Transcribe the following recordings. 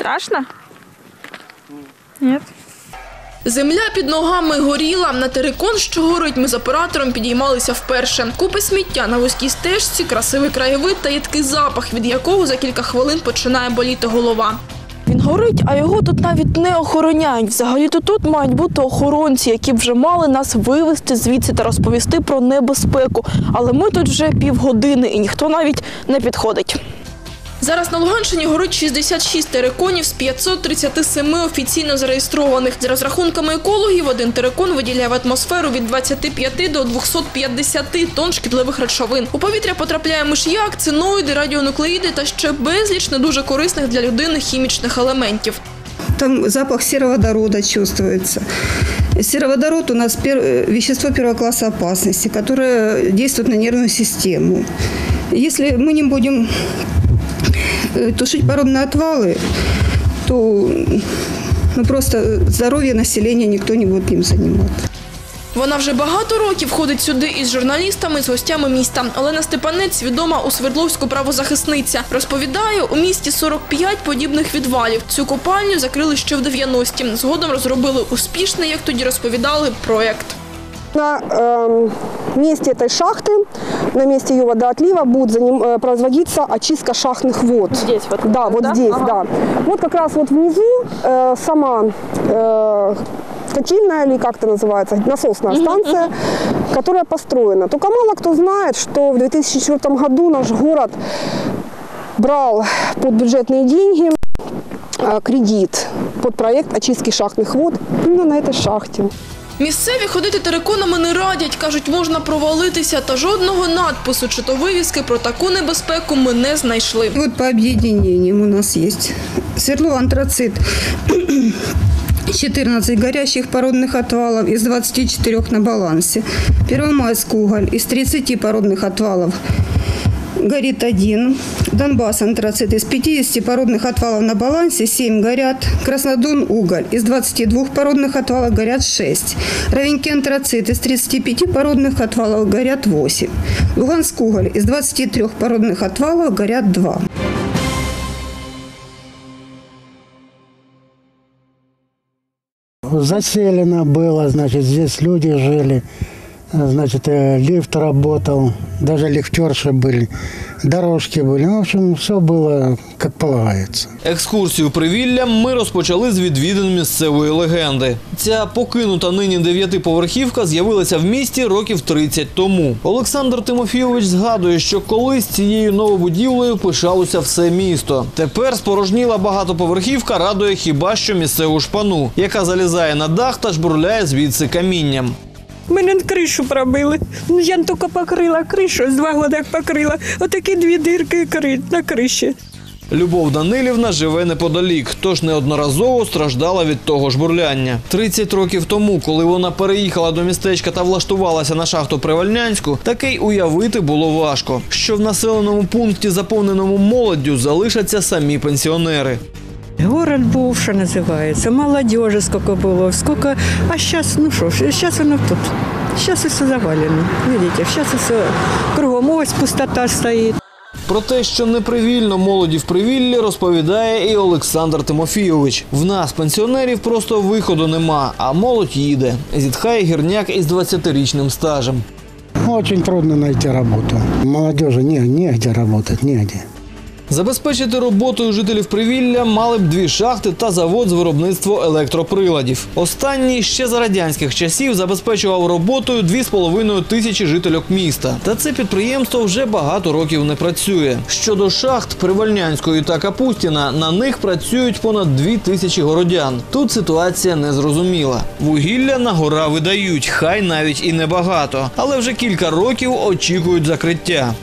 Страшно? Нет. Земля під ногами горіла. На терикон, що горить, ми з оператором підіймалися вперше. Купи сміття на вузькій стежці, красивий краєвид та їдкий запах, від якого за кілька хвилин починає боліти голова. Він горить, а його тут навіть не охороняють. Взагалі-то тут мають бути охоронці, які вже мали нас вивезти звідси та розповісти про небезпеку. Але ми тут вже півгодини і ніхто навіть не підходить. Зараз на Луганщині горить 66 териконів з 537 офіційно зареєстрованих. За розрахунками екологів, один терикон виділяє в атмосферу від 25 до 250 тонн шкідливих речовин. У повітря потрапляє миш'як, циноїди, радіонуклеїди та ще безліч не дуже корисних для людини хімічних елементів. Там запах сероводорода чувствуется. Сероводород у нас пер- э, вещество первого класса опасности, которое действует на нервную систему. Если мы не будем э, тушить породные отвалы, то ну, просто здоровье населения никто не будет им заниматься. Вона вже багато років ходить сюди із журналістами, з гостями міста. Олена Степанець відома у Свердловську правозахисниця. Розповідає, у місті 45 подібних відвалів. Цю копальню закрили ще в 90-ті. Згодом розробили успішний, як тоді розповідали, проєкт. На эм, месте этой шахты, на месте ее водоотлива будет за ним, э, производиться очистка шахтных вод. Здесь вот? Да, вот Да? здесь, Ага. да. Вот как раз вот внизу э, сама э, котельная или как это называется, насосная станция, которая построена. Только мало кто знает, что в 2004 году наш город брал под бюджетные деньги э, кредит под проект очистки шахтных вод именно на этой шахте. Місцеві ходити териконами не радять. Кажуть, можна провалитися, та жодного надпису чи то вивіски про таку небезпеку ми не знайшли. Вот по объединениям у нас есть свердло антрацит. 14 горящих породных отвалов из 24 на балансе. Первомайск уголь из 30 породных отвалов Горит один. Донбасс антрацит из 50 породных отвалов на балансе 7 горят. Краснодон уголь из 22 породных отвалов горят 6. Ровеньки антрацит из 35 породных отвалов горят 8. Луганск уголь из 23 породных отвалов горят 2. Заселено было, значит, здесь люди жили, значит, э, лифт работал, даже лифтерши были, дорожки были. Ну, в общем, все было как полагается. Екскурсію привіллям ми розпочали з відвідин місцевої легенди. Ця покинута нині дев'ятиповерхівка з'явилася в місті років 30 тому. Олександр Тимофійович згадує, що колись цією новобудівлею пишалося все місто. Тепер спорожніла багатоповерхівка радує хіба що місцеву шпану, яка залізає на дах та жбурляє звідси камінням. Мене кришу пробили. Ну, Я тільки покрила кришу, з два роки покрила. Отакі дві дирки кри- на криші. Любов Данилівна живе неподалік, тож неодноразово страждала від того ж бурляння. 30 років тому, коли вона переїхала до містечка та влаштувалася на шахту Привальнянську, таке й уявити було важко, що в населеному пункті, заповненому молоддю, залишаться самі пенсіонери. Город був, що називається, молодежі скільки було, скільки, а зараз, ну що зараз воно тут. Зараз все завалено. Видите, зараз все кругом ось пустота стоїть. Про те, що непривільно молоді в привіллі, розповідає і Олександр Тимофійович. В нас, пенсіонерів, просто виходу нема, а молодь їде. Зітхає гірняк із 20-річним стажем. Очень трудно найти работу. Молодежи не, негде работать, негде. Забезпечити роботою жителів Привілля мали б дві шахти та завод з виробництва електроприладів. Останній ще за радянських часів забезпечував роботою 2,5 тисячі жителів міста. Та це підприємство вже багато років не працює. Щодо шахт Привальнянської та Капустіна, на них працюють понад 2 тисячі городян. Тут ситуація незрозуміла. Вугілля на гора видають, хай навіть і небагато, але вже кілька років очікують закриття.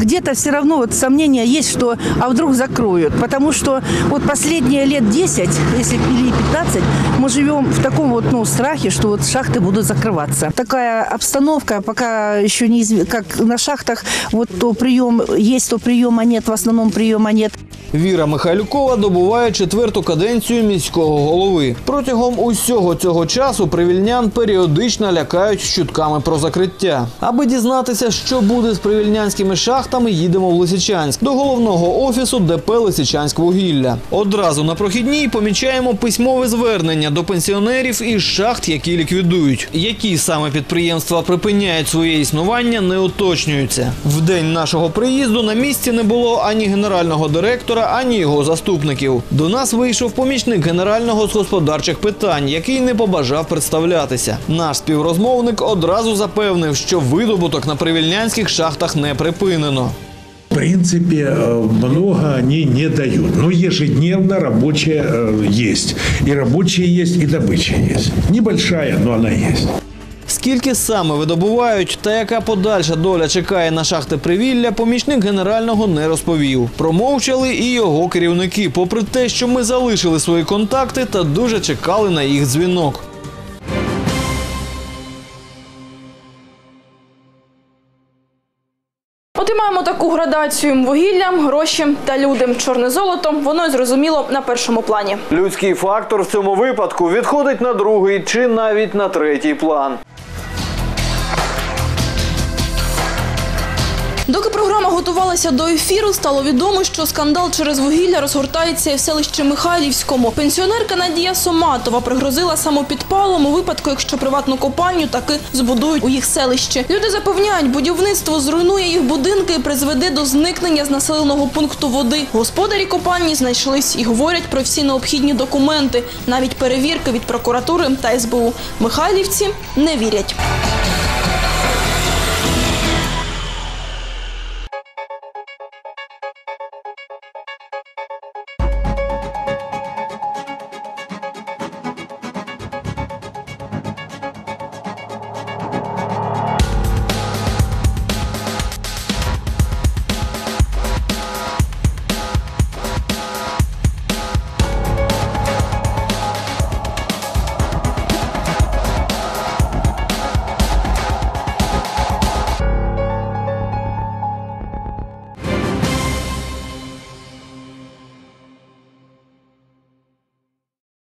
Где-то все равно вот сомнения есть, что а вдруг закроют. Потому что вот последние лет 10, если или 15, мы живем в таком вот ну, страхе, что вот шахты будут закрываться. Такая обстановка, пока еще не как на шахтах, вот то прием есть, то приема нет, в основном приема нет. Віра Михайлюкова добуває четверту каденцію міського голови. Протягом усього цього часу привільнян періодично лякають чутками про закриття. Аби дізнатися, що буде з привільнянськими шахтами, їдемо в Лисичанськ до головного офісу ДП Лисичанськ вугілля. Одразу на прохідній помічаємо письмове звернення до пенсіонерів із шахт, які ліквідують. Які саме підприємства припиняють своє існування, не уточнюються. В день нашого приїзду на місці не було ані генерального директора, ані його заступників. До нас вийшов помічник генерального з господарчих питань, який не побажав представлятися. Наш співрозмовник одразу запевнив, що видобуток на привільнянських шахтах не припинено. В принципе, э, много они не дают. Но ежедневно рабочая э, есть. И рабочие есть, и добыча есть. Небольшая, но она есть. Скільки саме видобувають та яка подальша доля чекає на шахти привілля, помічник генерального не розповів. Промовчали і його керівники, попри те, що ми залишили свої контакти та дуже чекали на їх дзвінок. От маємо таку градацію вугілля, гроші та люди. Чорне золото, воно зрозуміло на першому плані. Людський фактор в цьому випадку відходить на другий чи навіть на третій план. Доки програма готувалася до ефіру, стало відомо, що скандал через вугілля розгортається і в селищі Михайлівському. Пенсіонерка Надія Соматова пригрозила самопідпалом у випадку, якщо приватну копальню таки збудують у їх селищі. Люди запевняють, будівництво зруйнує їх будинки і призведе до зникнення з населеного пункту води. Господарі копальні знайшлись і говорять про всі необхідні документи, навіть перевірки від прокуратури та СБУ. Михайлівці не вірять.